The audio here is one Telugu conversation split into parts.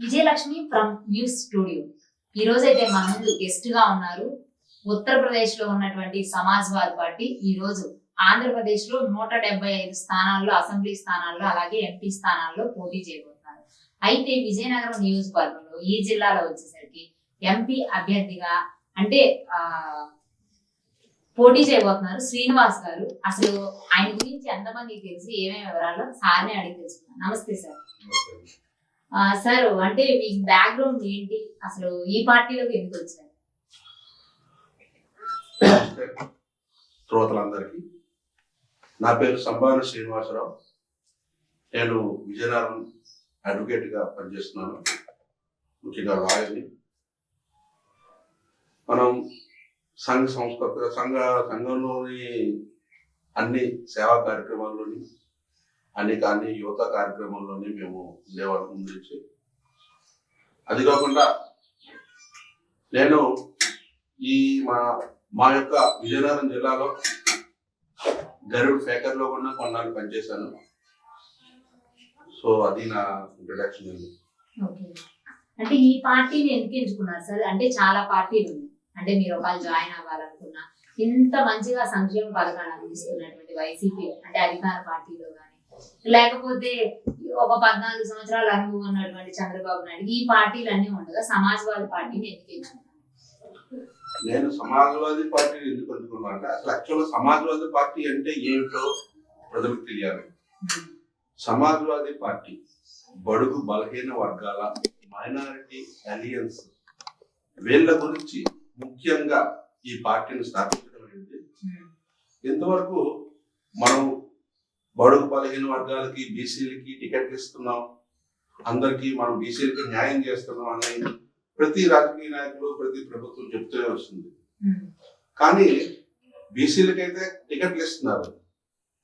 Vijayalakshmi from news studio. ఈ రోజు అయితే మన ముందు గెస్ట్గా ఉన్నారు. ఉత్తరప్రదేశ్లో ఉన్నటువంటి సమాజ్వాద్ పార్టీ. ఈ రోజు ఆంధ్రప్రదేశ్లో నూట డెబ్బై ఐదు స్థానాల్లో అసెంబ్లీ స్థానాల్లో అలాగే ఎంపీ స్థానాల్లో పోటీ చేయబోతున్నారు. అయితే విజయనగరం నియోజకవర్గంలో ఈ జిల్లాలో వచ్చేసరికి ఎంపీ అభ్యర్థిగా అంటే ఆ పోటీ చేయబోతున్నారు శ్రీనివాస్ గారు. అసలు ఆయన గురించి ఎంతమందికి తెలిసి? ఏమేమి వివరాలు? సార్నే అడిగి తెలుసుకున్నాను నమస్తే సార్. సార్ అంటే మీ బ్యాక్గ్రౌండ్ ఏంటి? అసలు ఈ పార్టీలోకి ఎందుకు వచ్చారు? శ్రోతలందరికీ. నా పేరు సంభాన శ్రీనివాసరావు. నేను విజయనగరం అడ్వకేట్గా పనిచేస్తున్నాను. ముఖ్యంగా రాయల్ని. మనం సంఘ సంస్కృత సంఘ సంఘంలోని అన్ని సేవా కార్యక్రమాల్లోని అని కానీ యువత కార్యక్రమంలోనే మేము ఉండేవాళ్ళం నుంచి. అది కాకుండా నేను ఈ మా మా యొక్క విజయనగరం జిల్లాలో గరుడ్ ఫేకర్లో కూడా కొన్నాళ్ళు పనిచేశాను. సో అది నా ఇంట్రడక్షన్ అండి. అంటే ఈ పార్టీని ఎందుకు ఎంచుకున్నారు సార్. అంటే చాలా పార్టీలు ఉన్నాయి. అంటే మీరు ఒకళ్ళు జాయిన్ అవ్వాలనుకున్నా ఇంత మంచిగా సంక్షేమ పథకాలు అందిస్తున్నటువంటి వైసీపీ అంటే అధికార పార్టీలో కానీ లేకపోతే ఒక పద్నాలుగు సంవత్సరాల అనుభవం ఉన్నటువంటి చంద్రబాబు నాయుడు ఈ పార్టీలు అన్ని ఉండగా సమాజ్వాదీ పార్టీని ఎందుకు నేను సమాజ్వాదీ పార్టీ ఎందుకు అనుకున్నాను అంటే అసలు యాక్చువల్గా సమాజ్వాదీ పార్టీ అంటే ఏమిటో ప్రజలకు తెలియాలి. సమాజ్వాదీ పార్టీ బడుగు బలహీన వర్గాల మైనారిటీ అలియన్స్ వీళ్ళ గురించి ముఖ్యంగా ఈ పార్టీని స్థాపించడం అనేది ఇంతవరకు మనం బడుగు బలహీన వర్గాలకి బీసీలకి టికెట్లు ఇస్తున్నాం. అందరికీ మనం బీసీలకి న్యాయం చేస్తున్నాం అని ప్రతి రాజకీయ నాయకులు ప్రతి ప్రభుత్వం చెప్తూనే వస్తుంది. కానీ బీసీలకైతే టికెట్లు ఇస్తున్నారు.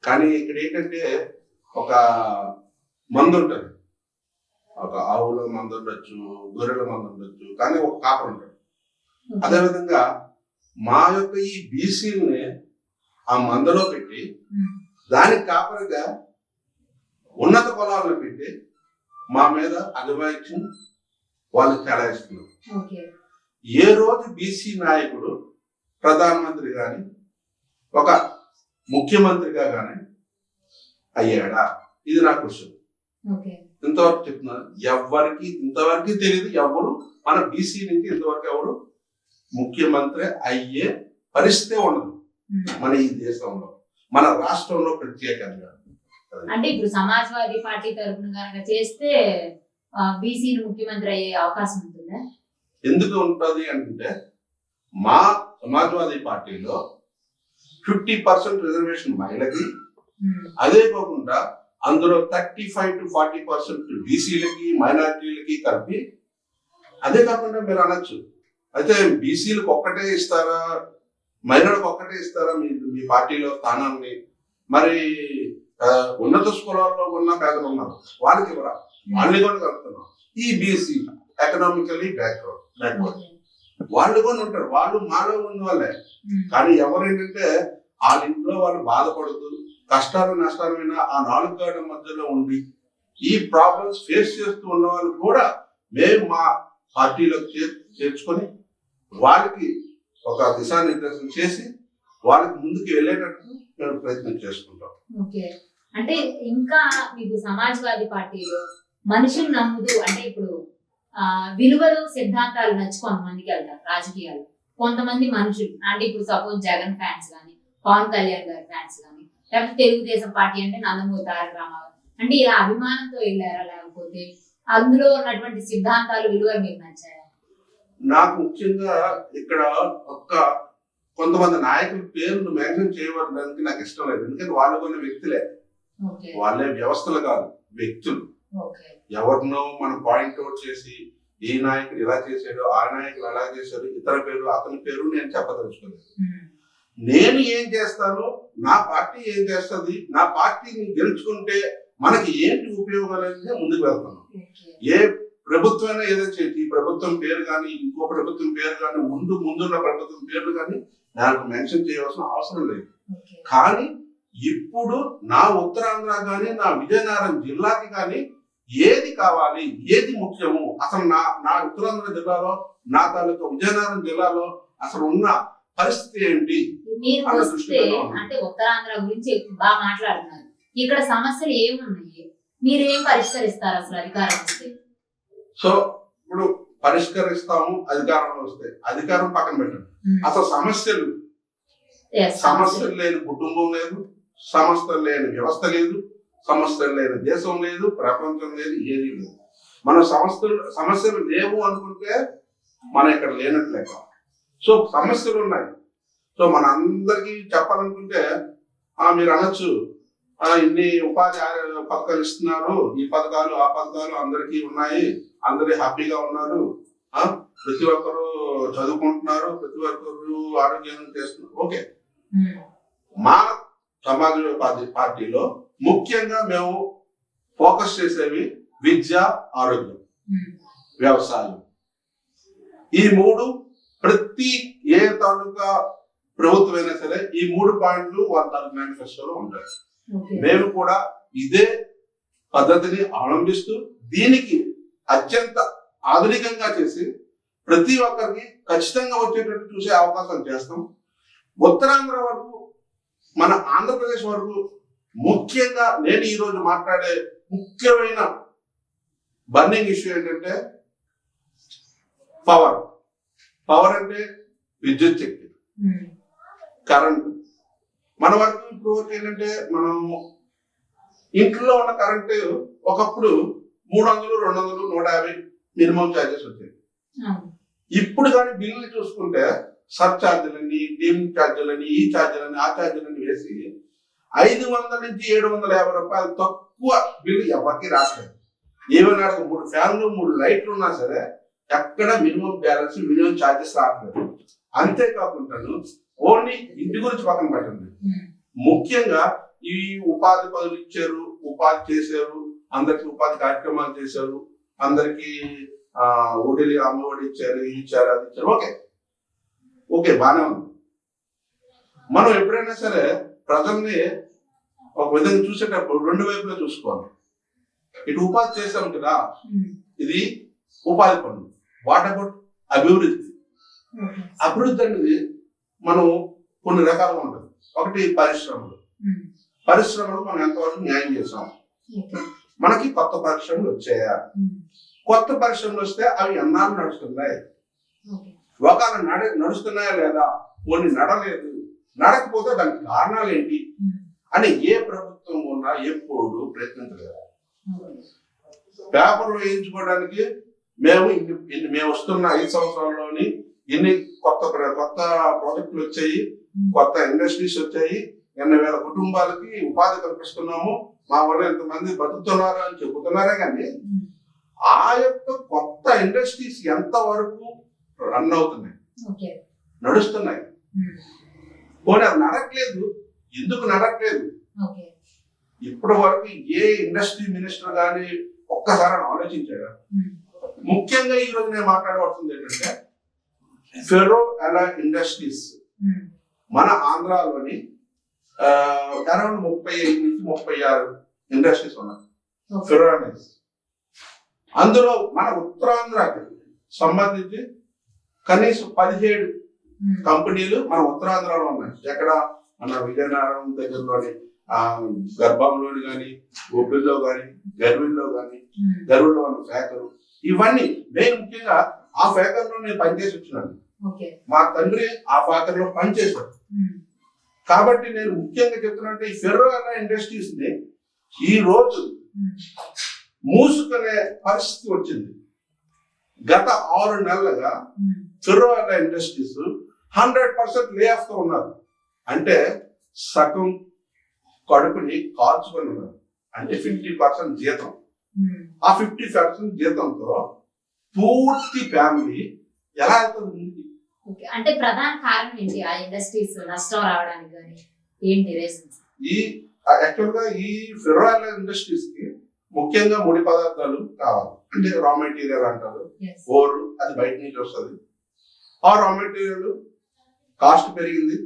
కానీ ఇక్కడ ఏంటంటే ఒక మందు ఉంటుంది. ఒక ఆవుల మందు ఉండొచ్చు గొర్రెల మందు ఉండొచ్చు కానీ ఒక కాపర్ ఉంటాడు అదేవిధంగా మా యొక్క ఈ బీసీలని ఆ మందలో పెట్టి దానికి కాపరిగా ఉన్నత పొలాలను పెట్టి మా మీద అభిమాయిత్యం వాళ్ళు చెలాయిస్తున్నారు ఏ రోజు బీసీ నాయకుడు ప్రధానమంత్రి గాని ఒక ముఖ్యమంత్రిగా గాని అయ్యాడా? ఇది నా క్వశ్చన్. ఇంతవరకు చెప్తున్నాను ఎవరికి ఇంతవరకు తెలియదు ఎవరు మన బీసీ నుంచి ఇంతవరకు ఎవరు ముఖ్యమంత్రి అయ్యే పరిస్థితే ఉండదు. మన ఈ దేశంలో. మన రాష్ట్రంలో ప్రత్యేకంగా. అంటే ఇప్పుడు సమాజ్వాదీ పార్టీ తరఫున కనుక చేస్తే బీసీని ముఖ్యమంత్రి అయ్యే అవకాశం ఉంటుందా? ఎందుకు ఉంటుంది అంటే మా సమాజ్వాదీ పార్టీలో ఫిఫ్టీ పర్సెంట్ రిజర్వేషన్ మహిళకి అదే కాకుండా అందులో thirty five to forty percent బీసీలకి మైనారిటీలకి కలిపి అదే కాకుండా మీరు అనొచ్చు. అయితే బీసీలకు ఒక్కటే ఇస్తారా? మహిళలకు ఒక్కటే ఇస్తారా? మీ మీ పార్టీలో స్థానాన్ని? మరి ఉన్నత స్కూలాల్లో ఉన్న పేదలు ఉన్నారు. వాళ్ళకి ఇవ్వరా? వాళ్ళని కూడా కలుపుతున్నాం. ఈ బీసీ ఎకనామికలీ బ్యాక్వర్డ్ బ్యాక్వర్డ్. వాళ్ళు కూడా ఉంటారు. వాళ్ళు మాలో ఉన్న వాళ్ళే కానీ ఎవరు ఏంటంటే వాళ్ళ ఇంట్లో వాళ్ళు బాధపడుతూ కష్టాలు నష్టాలైన ఆ నాలుగు గోడల మధ్యలో ఉండి ఈ ప్రాబ్లమ్స్ ఫేస్ చేస్తూ ఉన్న వాళ్ళు కూడా మేము మా పార్టీలోకి చేర్- చేర్చుకొని వాళ్ళకి ఒక దిశానిర్దేశం చేసి వాళ్ళకి ముందుకు వెళ్ళేటట్టు మేము ప్రయత్నం చేసుకుంటాం. ఓకే. అంటే ఇంకా మీకు సమాజ్వాదీ పార్టీలో మనుషులు నమ్ముతూ అంటే ఇప్పుడు విలువలు సిద్ధాంతాలు నచ్చి కొంతమందికి వెళ్తారు రాజకీయాలు. కొంతమంది మనుషులు అంటే ఇప్పుడు సపోజ్ జగన్ ఫ్యాన్స్ కానీ పవన్ కళ్యాణ్ గారి ఫ్యాన్స్ కానీ లేకపోతే తెలుగుదేశం పార్టీ అంటే నందమూరి తారక రామారావు. అంటే ఇలా అభిమానంతో వెళ్ళారా లేకపోతే అందులో ఉన్నటువంటి సిద్ధాంతాలు విలువలు మీకు నచ్చాయా? నాకు ముఖ్యంగా ఇక్కడ ఒక్క కొంతమంది నాయకుల పేర్లు మెన్షన్ చేయబడడానికి నాకు ఇష్టం లేదు. ఎందుకంటే వాళ్ళు కొన్ని వ్యక్తులే. వాళ్ళే వ్యవస్థలు కాదు వ్యక్తులు. ఎవరినో మనం పాయింట్ అవుట్ చేసి ఈ నాయకుడు ఇలా చేశాడు ఆ నాయకుడు అలా చేశాడు ఇతర పేరు అతని పేరు నేను చెప్పదలుచుకోలేదు. నేను ఏం చేస్తాను? నా పార్టీ ఏం చేస్తుంది? నా పార్టీని గెలుచుకుంటే మనకి ఏంటి ఉపయోగాలు అనేది ముందుకు వెళ్తున్నాం. ఏ ప్రభుత్వమైనా ఏదో చేసి ఈ ప్రభుత్వం పేరు కానీ ఇంకో ప్రభుత్వం పేరు కానీ ముందు ముందున్న ప్రభుత్వం పేర్లు కానీ నాకు మెన్షన్ చేయవలసిన అవసరం లేదు. కానీ ఇప్పుడు నా ఉత్తరాంధ్ర కానీ నా విజయనగరం జిల్లాకి కానీ ఏది కావాలి ఏది ముఖ్యము అసలు నా నా ఉత్తరాంధ్ర జిల్లాలో నా తాలూకా విజయనగరం జిల్లాలో అసలు ఉన్న పరిస్థితి ఏంటి మీరు వస్తే. అంటే ఉత్తరాంధ్ర గురించి బాగా మాట్లాడుతున్నారు. ఇక్కడ సమస్యలు ఏమున్నాయి? మీరు ఏం పరిష్కరిస్తారు అసలు అధికారం వస్తే సో ఇప్పుడు పరిష్కరిస్తాము అధికారంలో వస్తే అధికారం పక్కన పెట్టండి. ఉమ్. అసలు సమస్యలు. సమస్యలు లేని కుటుంబం లేదు సమస్యలు లేని వ్యవస్థ లేదు సమస్యలు లేని దేశం లేదు ప్రపంచం లేదు ఏది లేదు. మన సమస్యలు సమస్యలు లేవు అనుకుంటే మనం ఇక్కడ లేనట్టు లెక్క సో సమస్యలు ఉన్నాయి. సో మన అందరికీ చెప్పాలనుకుంటే ఆ మీరు అనొచ్చు ఆ, ఇన్ని ఉపాధి పథకాలు ఇస్తున్నారు ఈ పథకాలు ఆ పథకాలు అందరికీ ఉన్నాయి అందరూ హ్యాపీగా ఉన్నారు. ప్రతి ఒక్కరు చదువుకుంటున్నారు. ప్రతి ఒక్కరు ఆరోగ్యంగా చేస్తున్నారు. ఓకే. ఉమ్. మా సమాజవాదీ పార్టీ పార్టీలో ముఖ్యంగా మేము ఫోకస్ చేసేవి విద్య ఆరోగ్యం ఉమ్. వ్యవసాయం. ఈ మూడు ప్రతి ఏ తాలూకా ప్రభుత్వం అయినా సరే ఈ మూడు పాయింట్లు వాళ్ళ తాలూకా మేనిఫెస్టోలో ఉంటాయి. మేము కూడా ఇదే పద్ధతిని అవలంబిస్తూ దీనికి అత్యంత ఆధునికంగా చేసి ప్రతి ఒక్కరికి ఖచ్చితంగా వచ్చేటట్టు చూసే అవకాశం చేస్తాం. ఉత్తరాంధ్ర వరకు మన ఆంధ్రప్రదేశ్ వరకు ముఖ్యంగా నేను ఈరోజు మాట్లాడే ముఖ్యమైన బర్నింగ్ ఇష్యూ ఏంటంటే పవర్. పవర్ అంటే విద్యుత్ శక్తి. కరెంట్. మన వరకు ఇప్పుడు వరకు ఏంటంటే మనం ఇంట్లో ఉన్న కరెంట్ ఒకప్పుడు మూడు వందలు రెండు వందలు నూట యాభై మినిమం ఛార్జెస్ వచ్చాయి. ఇప్పుడు కానీ బిల్లులు చూసుకుంటే సబ్ ఛార్జీలని డీమ్ ఛార్జీలని ఈ ఛార్జీలని ఆ ఛార్జీలని వేసి ఐదు వందల నుంచి ఏడు వందల యాభై రూపాయలు తక్కువ బిల్లు ఎవరికి రావట్లేదు ఏమైనా మూడు ఫ్యాన్లు మూడు లైట్లు ఉన్నా సరే ఎక్కడ మినిమం బ్యాలెన్స్ మినిమం ఛార్జెస్ రావట్లేదు అంతేకాకుండా ఓన్లీ ఇంటి గురించి పక్కన పెట్టండి. ముఖ్యంగా ఈ ఉపాధి పనులు ఇచ్చారు ఉపాధి చేశారు అందరికి ఉపాధి కార్యక్రమాలు చేశారు. అందరికి ఆ ఓడిలి అమ్మఒడి ఇచ్చారు ఇది ఇచ్చారు అది ఇచ్చారు. ఓకే. ఓకే బానే ఉంది. మనం ఎప్పుడైనా సరే ప్రజల్ని ఒక విధంగా చూసేటప్పుడు రెండు వైపులా చూసుకోవాలి. ఇటు ఉపాధి చేశాం కదా. ఇది ఉపాధి పనులు. వాట్ అబౌట్ అభివృద్ధి. అభివృద్ధి అనేది మనం కొన్ని రకాలుగా ఉంటుంది. ఒకటి పరిశ్రమలు. పరిశ్రమలు మనం ఎంతవరకు న్యాయం చేసాం. మనకి కొత్త పరిశ్రమలు వచ్చాయా. కొత్త పరిశ్రమలు వస్తే అవి ఎన్నాళ్ళు నడుస్తున్నాయి. ఒకవేళ నడ నడుస్తున్నాయా లేదా కొన్ని నడలేదు నడకపోతే దానికి కారణాలు ఏంటి. అని ఏ ప్రభుత్వం ఉన్నా ఎప్పుడు ప్రయత్నించలేదు. పేపర్లు వేయించుకోవడానికి మేము ఇన్ని ఇన్ని- మేము వస్తున్న ఐదు సంవత్సరాల్లోని ఎన్ని కొత్త కొత్త ప్రాజెక్టులు వచ్చాయి. కొత్త ఇండస్ట్రీస్ వచ్చాయి ఎన్ని వేల కుటుంబాలకి ఉపాధి కల్పిస్తున్నాము మా వల్ల ఎంతమంది బతుకుతున్నారు అని చెబుతున్నారే కానీ. ఆ యొక్క కొత్త ఇండస్ట్రీస్ ఎంత వరకు రన్ అవుతున్నాయి. నడుస్తున్నాయి. పోనీ అది నడట్లేదు ఎందుకు నడట్లేదు. ఇప్పటి వరకు ఏ ఇండస్ట్రీ మినిస్టర్ కానీ ఒక్కసారి ఆలోచించాడు. ముఖ్యంగా ఈ రోజు నేను మాట్లాడవలసింది ఏంటంటే ఫెరో అలా ఇండస్ట్రీస్. మన ఆంధ్రాలోని అరౌండ్ ముప్పై ఐదు నుంచి ముప్పై ఆరు ఇండస్ట్రీస్ ఉన్నాయి. ఫెరోనైస్ అందులో మన ఉత్తరాంధ్రకి సంబంధించి కనీసం పదిహేడు ఉమ్. కంపెనీలు మన ఉత్తరాంధ్రలో ఉన్నాయి ఎక్కడ మన విజయనగరం దగ్గరలోని ఆ గర్భంలోని కానీ గొబ్బిల్లో కానీ గర్విల్లో కానీ. గరువులో ఉన్న ఫ్యాకరు ఇవన్నీ మెయిన్ ముఖ్యంగా ఆ ఫ్యాకర్లో నేను పనిచేసి వచ్చినాను. మా తండ్రి ఆ ఫ్యాకర్లో పనిచేశాడు ఉమ్. కాబట్టి నేను ముఖ్యంగా చెప్తున్నట్టే ఈ ఫెర్రో అన్న ఇండస్ట్రీస్ని ఈ రోజు. మూసుకునే పరిస్థితి వచ్చింది గత ఆరు నెలలుగా. ఫెర్రో అన్న ఇండస్ట్రీస్ హండ్రెడ్ పర్సెంట్ లే ఆఫ్తో ఉన్నారు అంటే సగం కడుపుని కాల్చుకొని ఉన్నారు అంటే ఫిఫ్టీ పర్సెంట్ జీతం ఉమ్. ఆ ఫిఫ్టీ పర్సెంట్ జీతంతో పూర్తి ఫ్యామిలీ ఎలా వెళ్తుంది ముందుకి ఓకే. అంటే ప్రధాన కారణం ఏంటి ఆ ఇండస్ట్రీస్ నష్టం రావడానికి కానీ ఏంటి రీజన్స్ ఈ యాక్చువల్గా ఈ ఫెర్రాయిల్ ఇండస్ట్రీస్కి ముఖ్యంగా ముడి పదార్థాలు కావాలి. అంటే రా మెటీరియల్ అంటారు. ఓరు అది బయట నుంచి వస్తుంది. ఆ రా మెటీరియల్ కాస్ట్ పెరిగింది.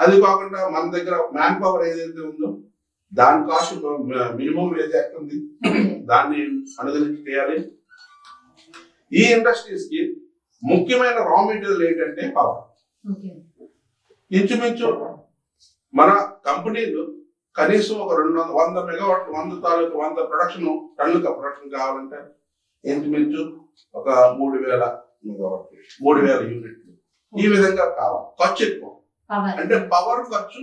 అది కాకుండా మన దగ్గర మ్యాన్ పవర్ ఏదైతే ఉందో దాని కాస్ట్ మినిమం వేజ్ యాక్ట్ ఉంది. దాన్ని అనుసరించి చేయాలి. ఈ ఇండస్ట్రీస్కి ముఖ్యమైన రా మెటీరియల్ ఏంటంటే పవర్ ఇంచుమించు మన కంపెనీలు కనీసం ఒక రెండు వందల వంద మెగావాట్ వంద తాలూకు వంద ప్రొడక్షన్ టన్నుల ప్రొడక్షన్ కావాలంటే ఇంచుమించు ఒక మూడు వేల మెగావాట్ మూడు వేల యూనిట్లు ఈ విధంగా కావాలి. ఖర్చు ఎక్కువ. అంటే పవర్ ఖర్చు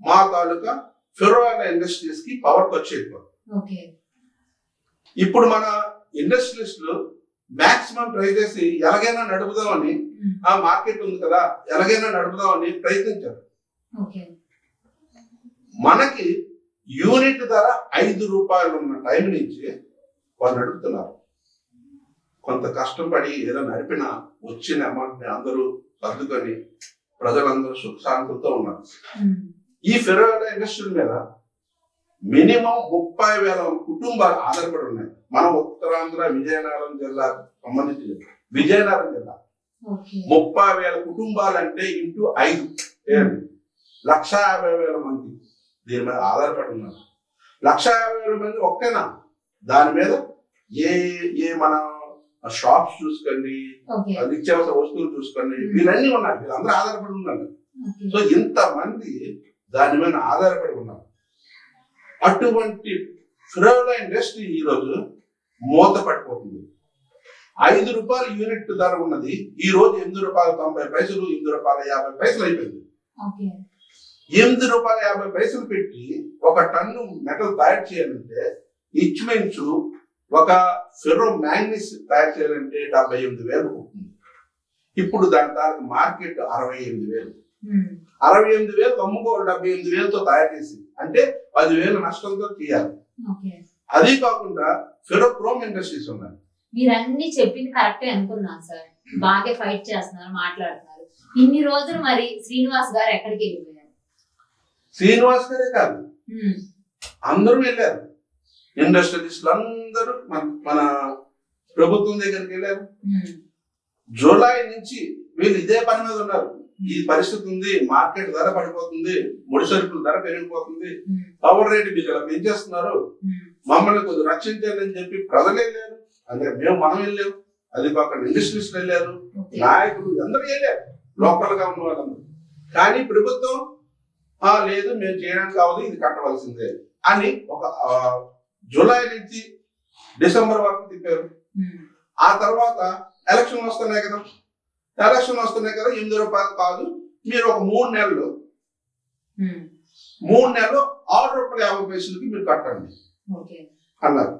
మా తాలూకా ఫెరోయిన్ ఇండస్ట్రీస్కి పవర్ ఖర్చు ఎక్కువ. ఇప్పుడు మన ఇండస్ట్రియలిస్టులు మాక్సిమం ట్రై చేసి ఎలాగైనా నడుపుదామని ఉమ్, ఆ మార్కెట్ ఉంది కదా ఎలాగైనా నడుపుదామని ప్రయత్నించారు. మనకి యూనిట్ ధర ఐదు రూపాయలు ఉన్న టైం నుంచి వాళ్ళు నడుపుతున్నారు. కొంత కష్టపడి ఏదో నడిపిన వచ్చిన అమౌంట్ని అందరూ సర్దుకొని ప్రజలందరూ సుఖ శాంతులతో ఉన్నారు. ఉమ్, ఈ ఫెరోల ఇండస్ట్రీ మీద మినిమం ముప్పై వేల కుటుంబాలు ఆధారపడి ఉన్నాయి. మన ఉత్తరాంధ్ర విజయనగరం జిల్లా సంబంధించి విజయనగరం జిల్లా. ముప్పై వేల కుటుంబాలు అంటే ఇంటూ ఐదు? లక్ష యాభై వేల మంది. దీని మీద ఆధారపడి ఉన్నారు. లక్ష యాభై వేల మంది ఒకటేనా దాని మీద ఏ ఏ మన షాప్స్ చూసుకోండి నిత్యావసర వస్తువులు చూసుకోండి వీళ్ళన్నీ ఉన్నాయి. వీళ్ళందరూ ఆధారపడి ఉన్నారు సో ఇంతమంది దాని మీద ఆధారపడి ఉన్నారు. అటువంటి ఫిరోల ఇండస్ట్రీ ఈరోజు మూత పడిపోతుంది ఐదు రూపాయల యూనిట్ ధర ఉన్నది. ఈ రోజు ఎనిమిది రూపాయల తొంభై పైసలు ఎనిమిది రూపాయల యాభై పైసలు అయిపోయింది. ఎనిమిది రూపాయల యాభై పైసలు పెట్టి ఒక టన్ను మెటల్ తయారు చేయాలంటే ఇంచుమించు ఒక ఫెరో మ్యాంగనీస్ తయారు చేయాలంటే డెబ్బై ఎనిమిది వేలు ఉంటుంది ఇప్పుడు దాని దానికి మార్కెట్ అరవై ఎనిమిది వేలు. అరవై ఎనిమిది వేలు అమ్ముకోవాలి డెబ్బై ఎనిమిది వేలతో తయారు చేసి అంటే పదివేలు నష్టంతో తీయాలి. అది కాకుండా ఫెరోక్రోమ్ ఇండస్ట్రీస్ ఉన్నాయి. మీరన్నీ చెప్పింది కరెక్టే అనుకున్నాను సార్. బాగా ఫైట్ చేస్తున్నారు మాట్లాడుతున్నారు. ఇన్ని రోజులు మరి శ్రీనివాస్ గారు ఎక్కడికి వెళ్ళిపోయారు? శ్రీనివాస్ గారే కాదు. అందరూ వెళ్ళారు. ఇండస్ట్రియలిస్టులు అందరూ మన మన ప్రభుత్వం దగ్గరికి వెళ్ళారు. జూలై నుంచి వీళ్ళు ఇదే పని మీద ఉన్నారు. ఈ పరిస్థితి ఉంది మార్కెట్ ధర పడిపోతుంది ముడి సరుకుల ధర పెరిగిపోతుంది. పవర్ రేటు మీకు ఇలా పెంచేస్తున్నారు మమ్మల్ని కొంచెం రక్షించాలి అని చెప్పి ప్రజలు వెళ్ళారు. అంటే మేము మనం వెళ్ళాం. అది కాకుండా ఇండస్ట్రీస్ వెళ్ళారు. నాయకులు అందరూ వెళ్ళారు. లోకల్గా ఉన్న వాళ్ళందరూ. కానీ ప్రభుత్వం ఆ లేదు మేము చేయడానికి కావాలి ఇది కట్టవలసిందే అని ఒక జూలై నుంచి డిసెంబర్ వరకు తిప్పారు. ఆ తర్వాత ఎలక్షన్ వస్తున్నాయి కదా. ఎలక్షన్ వస్తున్నాయి కదా ఎనిమిది రూపాయలు కాదు మీరు ఒక మూడు నెలలు ఉమ్, మూడు నెలలు ఆరు రూపాయల యాభై పైసలకి మీరు కట్టండి అన్నారు.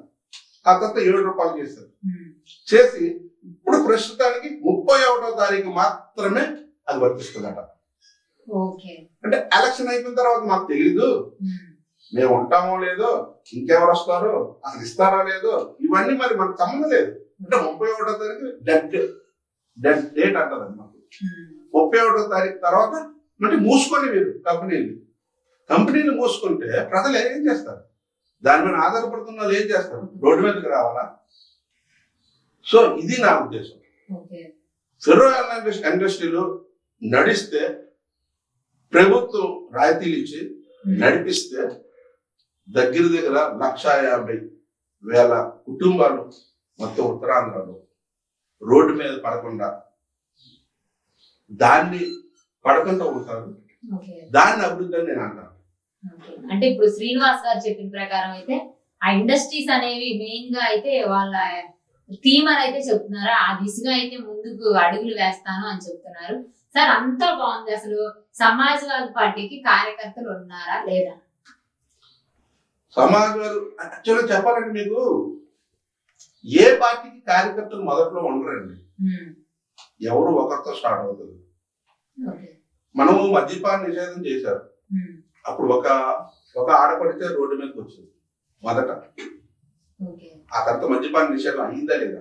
ఆ తర్వాత ఏడు రూపాయలు చేశారు. ఉమ్, చేసి ఇప్పుడు ప్రస్తుతానికి ముప్పై ఒకటో తారీఖు మాత్రమే అది వర్తిస్తుందట. అంటే ఎలక్షన్ అయిపోయిన తర్వాత మాకు తెలీదు. ఉమ్, మేము ఉంటామో లేదో ఇంకెవరు వస్తారో అసలు ఇస్తారా లేదో ఇవన్నీ మరి మనకు సంబంధం లేదు. అంటే ముప్పై ఒకటో తారీఖు డెడ్. డేట్ అంటారు ఉమ్, ముప్పై ఒకటో తారీఖు తర్వాత అంటే మూసుకోండి మీరు కంపెనీలు కంపెనీలు మూసుకుంటే ప్రజలు ఏం చేస్తారు? దాని మీద ఆధారపడుతున్న వాళ్ళు ఏం చేస్తారు? రోడ్డు మీదకి రావాలా? సో ఇది నా ఉద్దేశం. ఫెరో ఇండస్ట్రీలు నడిస్తే ప్రభుత్వం రాయితీలు ఇచ్చి నడిపిస్తే దగ్గర దగ్గర లక్ష యాభై వేల కుటుంబాలు మొత్తం ఉత్తరాంధ్రలో. రోడ్డు మీద పడకుండా దాన్ని పడకుండా ఉంటారు. దాన్ని అభివృద్ధి అని నేను అంటాను. అంటే ఇప్పుడు శ్రీనివాస్ గారు చెప్పిన ప్రకారం అయితే ఆ ఇండస్ట్రీస్ అనేవి మెయిన్గా అయితే వాళ్ళ థీమ్ అని అయితే చెప్తున్నారు. ఆ దిశగా అయితే ముందుకు అడుగులు వేస్తాను అని చెప్తున్నారు. సార్ అంతా బాగుంది. అసలు సమాజ్వాదీ పార్టీకి కార్యకర్తలు ఉన్నారా లేదా? సమాజం యాక్చువల్గా చెప్పాలంటే మీకు ఏ పార్టీకి కార్యకర్తలు మొదట్లో ఉండరండి. ఉమ్, ఎవరు ఒకరితో స్టార్ట్ అవుతుంది మనము మద్యపాన నిషేధం చేశారు. ఉమ్, అప్పుడు ఒక ఒక ఆడపడితే రోడ్డు మీదకి వచ్చింది. మొదట. ఆ తర్వాత మద్యపాన నిషేధం అయిందా లేదా?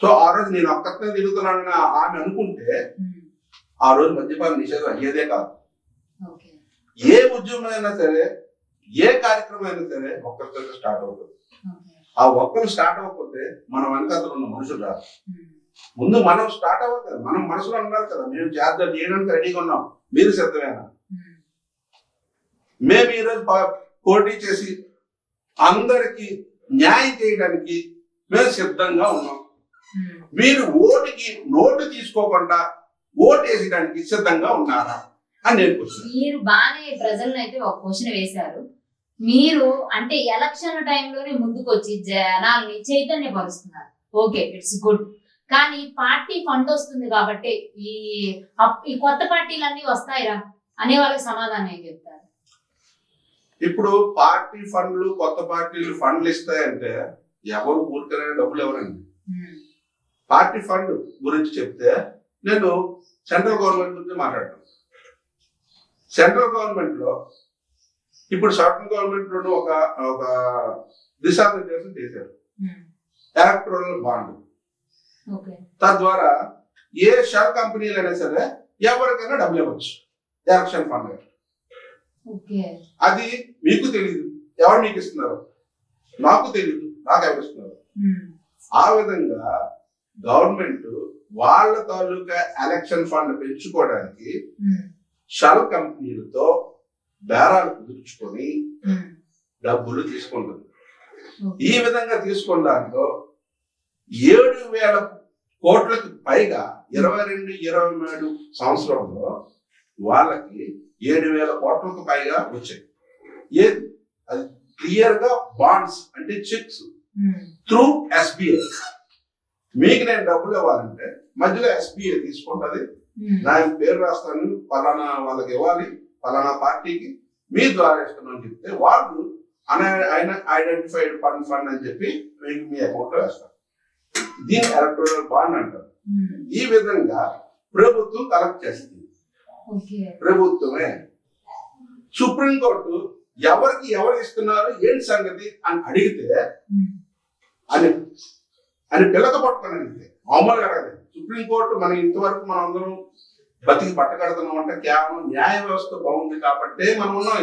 సో ఆ రోజు నేను ఒక్కనే తిరుగుతున్నానని ఆమె అనుకుంటే ఉమ్, ఆ రోజు మద్యపాన నిషేధం అయ్యేదే కాదు. ఏ ఉద్యమం అయినా సరే ఏ కార్యక్రమం అయినా సరే ఒక్కరితో స్టార్ట్ అవుతుంది. ఆ ఒక్కరు స్టార్ట్ అవ్వకపోతే మన వెనకాతలు ఉన్న మనుషులు రాదు ఉమ్, ముందు మనం స్టార్ట్ అవ్వాలి కదా మనం మనసులో అన్నారు కదా మేము చేద్దాం చేయడానికి రెడీగా ఉన్నాం మీరు సిద్ధమేనా ఉమ్, మేము ఈరోజు పోటీ చేసి అందరికి న్యాయం చేయడానికి మేము సిద్ధంగా ఉన్నాం. ఉమ్. మీరు ఓటుకి నోటు తీసుకోకుండా ఓటు వేసడానికి సిద్ధంగా ఉన్నారా అని నేను మీరు బాగానే ప్రజలను అయితే ఒక క్వశ్చన్ వేశారు. మీరు అంటే ఎలక్షన్ టైంలోనే ముందుకొచ్చి జనాల్ని చైతన్యపరుస్తున్నారు. ఓకే ఇట్స్ గుడ్ కానీ పార్టీ ఫండ్ వస్తుంది కాబట్టి ఈ ఈ కొత్త పార్టీలన్నీ వస్తాయిరా అనే వాళ్ళకి సమాధానం ఏం చెప్తారు? ఇప్పుడు పార్టీ ఫండ్లు కొత్త పార్టీలు ఫండ్లు ఇస్తాయంటే ఎవరు ఊరికనే డబ్బులు ఎవరండి పార్టీ ఫండ్ గురించి చెప్తే నేను సెంట్రల్ గవర్నమెంట్ గురించి మాట్లాడతాను. సెంట్రల్ గవర్నమెంట్లో ఇప్పుడు సెంట్రల్ గవర్నమెంట్ లోను ఒక ఒక దిశానిర్దేశం చేశారు. ఉమ్, ఎలక్ట్రల్ బాండ్ తద్వారా ఏ షెల్ కంపెనీలు అయినా సరే ఎవరికైనా డబ్బులు ఇవ్వచ్చు. ఎలక్షన్ ఫండ్ అది మీకు తెలియదు ఎవరు మీకు ఇస్తున్నారు? నాకు తెలియదు నాకు ఎవరు ఇస్తున్నారు? ఉమ్, ఆ విధంగా గవర్నమెంట్ వాళ్ళ తాలూకా ఎలక్షన్ ఫండ్ పెంచుకోవడానికి ఉమ్, షెల్ కంపెనీలతో బేరాలు కుదుర్చుకొని డబ్బులు తీసుకుంటుంది. ఈ విధంగా తీసుకున్న దాంట్లో ఏడు వేల కోట్లకు పైగా ఇరవై రెండు ఇరవై మూడు సంవత్సరంలో వాళ్ళకి ఏడు వేల కోట్లకు పైగా వచ్చాయి. ఏది? అది క్లియర్గా బాండ్స్ అంటే చెక్స్ త్రూ ఎస్బీఐ. మీకు నేను డబ్బులు ఇవ్వాలంటే మధ్యలో ఎస్బీఐ తీసుకుంటది. నా పేరు రాస్తాను పలానా వాళ్ళకి ఇవ్వాలి పలానా పార్టీకి మీ ద్వారా ఇస్తున్నాను చెప్తే వాళ్ళు ఆయన ఐడెంటిఫైడ్ ఫండ్ ఫండ్ అని చెప్పి మీకు మీ అకౌంట్లో వేస్తారు. దీన్ని ఎలక్ట్రల్ బాండ్ అంటారు. ఉమ్, ఈ విధంగా ప్రభుత్వం కలెక్ట్ చేస్తుంది ప్రభుత్వమే. సుప్రీంకోర్టు ఎవరికి ఎవరు ఇస్తున్నారు ఏంటి సంగతి అని అడిగితే ఉమ్, అని అని పిల్లక పట్టుకొని అడిగితే మామూలుగా అడగలేదు సుప్రీంకోర్టు మన ఇంతవరకు మనం అందరం బతికి పట్టగడుతున్నాం అంటే కేవలం న్యాయ వ్యవస్థ బాగుంది కాబట్టి మనం ఉన్నాం.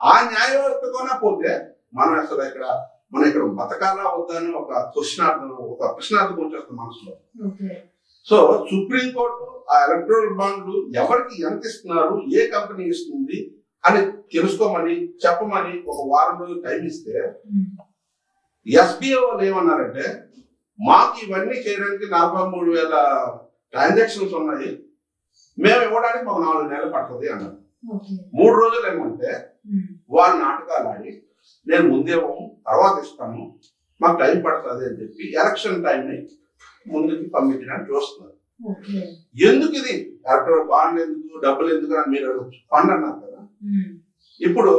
ఆ న్యాయ వ్యవస్థతోనే పోతే మనం అసలు ఇక్కడ మనం ఇక్కడ బతకాలా వద్దా అని ఒక క్వశ్చనార్థం ఒక ప్రశ్నార్థం వచ్చేస్తుంది మనసులో. సో సుప్రీంకోర్టు ఆ ఎలక్ట్రల్ బాండ్లు ఎవరికి ఎంత ఇస్తున్నారు ఏ కంపెనీ ఇస్తుంది అని తెలుసుకోమని చెప్పమని ఒక వారం రోజులు టైం ఇస్తే ఉమ్, ఎస్బీఐ వాళ్ళు ఏమన్నారంటే మాకు ఇవన్నీ చేయడానికి నలభై మూడు వేల ట్రాన్సాక్షన్స్ ఉన్నాయి మేము ఇవ్వడానికి మాకు నాలుగు నెలలు పడుతుంది అన్నారు. మూడు రోజులు ఏమంటే వాళ్ళు నాటకాలు ఆడి నేను ముందేమో తర్వాత ఇస్తాను మాకు టైం పడుతుంది అని చెప్పి ఎలక్షన్ టైంని ముందుకి పంపించడానికి చూస్తున్నారు. ఎందుకు ఇది? ఎలక్ట్రల్ బాండ్ ఎందుకు డబ్బులు ఎందుకు అని మీరు అడగచ్చు. ఫండ్ అన్నారు కదా. ఇప్పుడు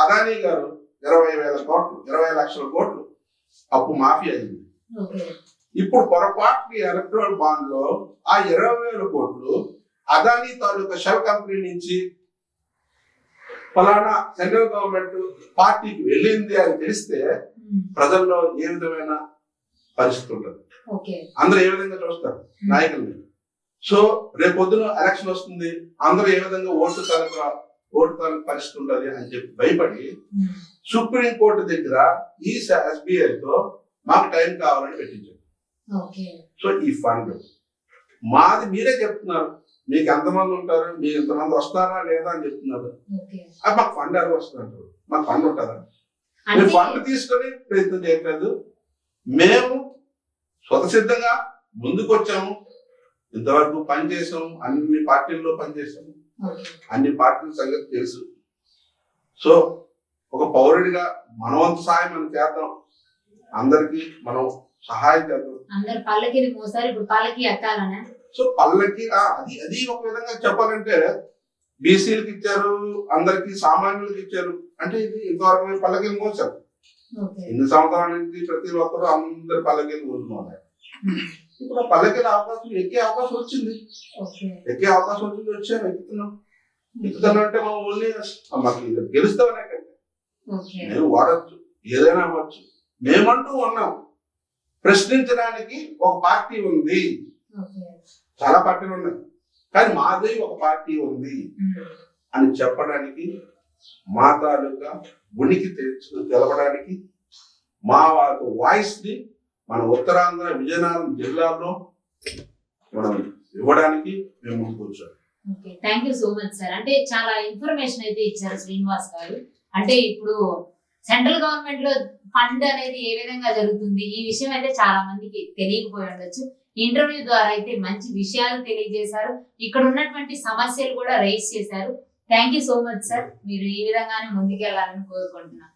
అదానీ గారు ఇరవై వేల కోట్లు ఇరవై లక్షల కోట్లు అప్పు మాఫీ అయింది. ఇప్పుడు పొరపాటు ఎలక్ట్రల్ బాండ్లో ఆ ఇరవై వేల కోట్లు అదానీ తాలూకా షెల్ కంపెనీ నుంచి ఫలానా సెంట్రల్ గవర్నమెంట్ పార్టీకి వెళ్ళింది అని తెలిస్తే ప్రజల్లో ఏ విధమైన పరిస్థితి ఓకే. అందరూ ఏ విధంగా చూస్తారు? నాయకుల్ని. సో రేపు పొద్దున ఎలక్షన్ వస్తుంది. అందరూ ఏ విధంగా ఓటు తాలూకా ఓటు తాలూకా పరిస్థితి ఉంటుంది అని చెప్పి భయపడి ఉమ్, సుప్రీం కోర్టు దగ్గర ఈ ఎస్బీఐ తో మాకు టైం కావాలని పెట్టించారు. సో ఈ ఫండ్ మాది మీరే చెప్తున్నారు. మీకు ఎంతమంది ఉంటారు? మీరు ఎంతమంది వస్తారా లేదా అని చెప్తున్నారు. అది మాకు ఫండ్ ఎవరు వస్తున్నారు? మాకు ఫండ్ ఉంటుందా? అంటే ఫండ్ తీసుకొని ప్రయత్నం చేయట్లేదు. మేము స్వతసిద్ధంగా ముందుకు వచ్చాము ఇంతవరకు పని చేసాము అన్ని పార్టీల్లో పనిచేసాము అన్ని పార్టీల సంగతి తెలుసు. సో ఒక పౌరుడిగా మనవంతు సహాయం మనం చేద్దాం. అందరికీ మనం సహాయం చేద్దాం. అందరు పల్లకిని మోసారు. ఇప్పుడు పల్లకి ఎక్కాలనే? సో పల్లకి అది అది ఒక విధంగా చెప్పాలంటే బీసీలకు ఇచ్చారు అందరికి సామాన్యులకు ఇచ్చారు. అంటే ఇది ఇంతవరకు పల్లకీలు మోసారు ఎన్ని సంవత్సరాల నుంచి ప్రతి ఒక్కరు అందరు పల్లకీలు ఉమ్, ఇప్పుడు పల్లకీల అవకాశం ఎక్కే అవకాశం వచ్చింది. ఎక్కే అవకాశం వచ్చింది వచ్చాము ఎక్కుతున్నాం. ఎక్కుతున్నాం అంటే మా ఓన్లీ మాకు గెలుస్తామనే కంటే మేము వాడచ్చు ఏదైనా అవ్వచ్చు. మేమంటూ ఉన్నాం. ప్రశ్నించడానికి ఒక పార్టీ ఉంది. చాలా పార్టీలు ఉన్నాయి. కానీ మాదే ఒక పార్టీ ఉంది అని చెప్పడానికి మా తాలూకా ఉనికి తెచ్చు తెలపడానికి మా వాయిస్ని మన ఉత్తరాంధ్ర విజయనగరం జిల్లాలో మనం ఇవ్వడానికి మేము ముందుకు వచ్చాం. Okay thank you so much sir. అంటే చాలా ఇన్ఫర్మేషన్ అయితే ఇచ్చారు శ్రీనివాస్ గారు. అంటే ఇప్పుడు సెంట్రల్ గవర్నమెంట్లో ఫండ్ అనేది ఏ విధంగా జరుగుతుంది? ఈ విషయం అయితే చాలా మందికి తెలియకపోయి ఉండొచ్చు. ఇంటర్వ్యూ ద్వారా అయితే మంచి విషయాలు తెలియజేశారు. ఇక్కడ ఉన్నటువంటి సమస్యలు కూడా రైజ్ చేశారు. Thank you so much sir మీరు ఈ విధంగానే ముందుకెళ్ళాలని కోరుకుంటున్నాను.